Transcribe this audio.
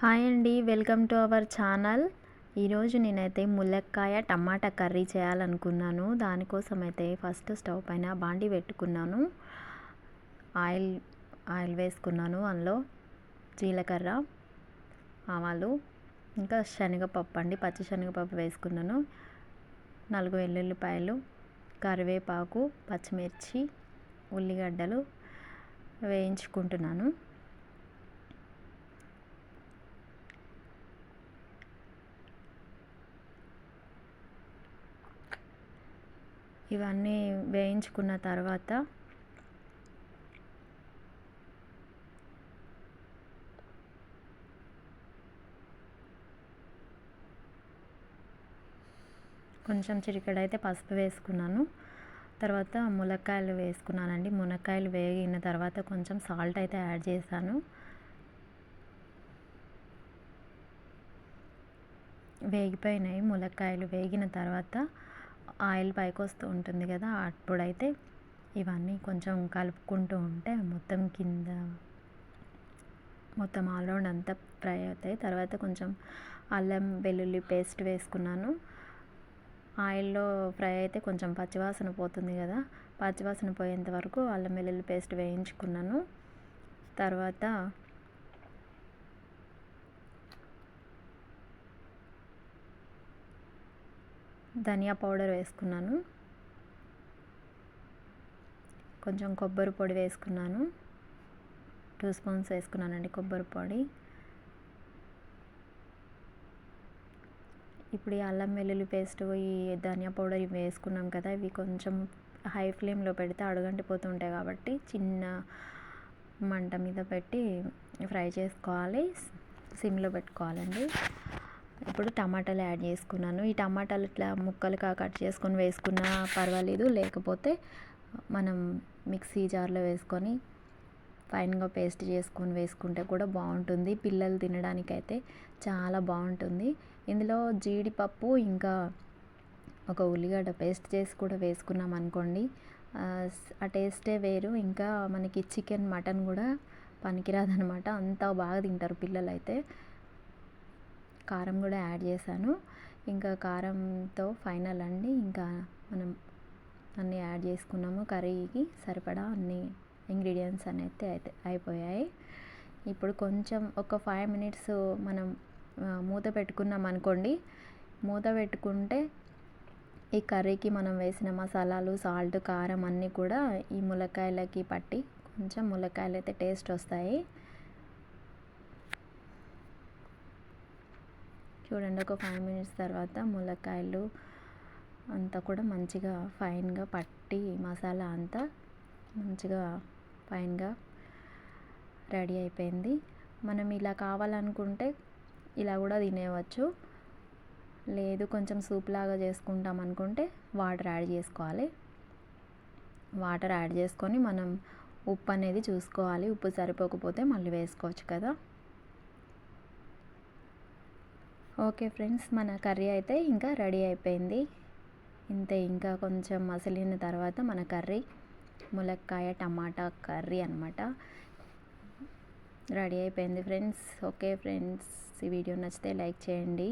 Hi అండి welcome to our channel. ఈరోజు నేనైతే ములక్కాయ టమాటా కర్రీ చేయాలనుకున్నాను. దానికోసం అయితే ఫస్ట్ స్టవ్ పైన బాండి పెట్టుకున్నాను. ఆయిల్ ఆయిల్ వేసుకున్నాను అందులో జీలకర్ర ఆవాలు ఇంకా శనగపప్పు అండి పచ్చి శనగపప్పు వేసుకున్నాను. నాలుగు వెల్లుల్లిపాయలు కరివేపాకు పచ్చిమిర్చి ఉల్లిగడ్డలు వేయించుకుంటున్నాను. ఇవన్నీ వేయించుకున్న తర్వాత కొంచెం చిరికడైతే పసుపు వేసుకున్నాను. తర్వాత మునక్కాయలు వేసుకున్నానండి. మునక్కాయలు వేగిన తర్వాత కొంచెం సాల్ట్ అయితే యాడ్ చేశాను. వేగిపోయినాయి ములక్కాయలు వేగిన తర్వాత ఆయిల్ పైకి వస్తూ ఉంటుంది కదా అప్పుడైతే ఇవన్నీ కొంచెం కలుపుకుంటూ ఉంటే మొత్తం కింద మొత్తం ఆల్రౌండ్ అంతా ఫ్రై అవుతాయి. తర్వాత కొంచెం అల్లం వెల్లుల్లి పేస్ట్ వేసుకున్నాను. ఆయిల్లో ఫ్రై అయితే కొంచెం పచ్చివాసన పోతుంది కదా పచ్చివాసన పోయేంత వరకు అల్లం వెల్లుల్లి పేస్ట్ వేయించుకున్నాను. తర్వాత ధనియా పౌడర్ వేసుకున్నాను. కొంచెం కొబ్బరి పొడి వేసుకున్నాను. టూ స్పూన్స్ వేసుకున్నానండి కొబ్బరి పొడి. ఇప్పుడు ఈ అల్లం వెల్లుల్లి పేస్ట్ ఈ ధనియా పౌడర్ ఇవి వేసుకున్నాం కదా ఇవి కొంచెం హై ఫ్లేమ్లో పెడితే అడుగంటిపోతుంటాయి కాబట్టి చిన్న మంట మీద పెట్టి ఫ్రై చేసుకోవాలి. సిమ్లో పెట్టుకోవాలండి. ఇప్పుడు టమాటాలు యాడ్ చేసుకున్నాను. ఈ టమాటాలు ఇట్లా ముక్కలుగా కట్ చేసుకొని వేసుకున్నా పర్వాలేదు. లేకపోతే మనం మిక్సీ జార్లో వేసుకొని ఫైన్గా పేస్ట్ చేసుకొని వేసుకుంటే కూడా బాగుంటుంది. పిల్లలు తినడానికైతే చాలా బాగుంటుంది. ఇందులో జీడిపప్పు ఇంకా ఒక ఉల్లిగడ్డ పేస్ట్ చేసి కూడా వేసుకున్నాం అనుకోండి. ఆ టేస్టే వేరు. ఇంకా మనకి చికెన్ మటన్ కూడా పనికిరాదనమాట అంత బాగా తింటారు పిల్లలు అయితే కారం కూడా యాడ్ చేశాను. ఇంకా కారంతో ఫైనల్ అండి. ఇంకా మనం అన్నీ యాడ్ చేసుకున్నాము. కర్రీకి సరిపడా అన్ని ఇంగ్రీడియంట్స్ అనేది అయితే అయిపోయాయి. ఇప్పుడు కొంచెం ఒక ఫైవ్ మినిట్స్ మనం మూత పెట్టుకున్నాం అనుకోండి. మూత పెట్టుకుంటే ఈ కర్రీకి మనం వేసిన మసాలాలు సాల్ట్ కారం అన్నీ కూడా ఈ ములక్కాయలకి పట్టి కొంచెం ములక్కాయలు అయితే టేస్ట్ వస్తాయి. చూడండి ఒక ఫైవ్ మినిట్స్ తర్వాత ములక్కాయలు అంతా కూడా మంచిగా ఫైన్గా పట్టి మసాలా అంతా మంచిగా ఫైన్గా రెడీ అయిపోయింది. మనం ఇలా కావాలనుకుంటే ఇలా కూడా తినేవచ్చు లేదు కొంచెం సూప్ లాగా చేసుకుంటాం అనుకుంటే వాటర్ యాడ్ చేసుకోవాలి. వాటర్ యాడ్ చేసుకొని మనం ఉప్పు అనేది చూసుకోవాలి. ఉప్పు సరిపోకపోతే మళ్ళీ వేసుకోవచ్చు కదా. ఓకే ఫ్రెండ్స్ మన కర్రీ అయితే ఇంకా రెడీ అయిపోయింది. ఇంతే ఇంకా కొంచెం మసిలిన తర్వాత మన కర్రీ ములక్కాయ టమాటా కర్రీ అనమాట రెడీ అయిపోయింది ఫ్రెండ్స్. ఓకే ఫ్రెండ్స్ ఈ వీడియో నచ్చితే లైక్ చేయండి.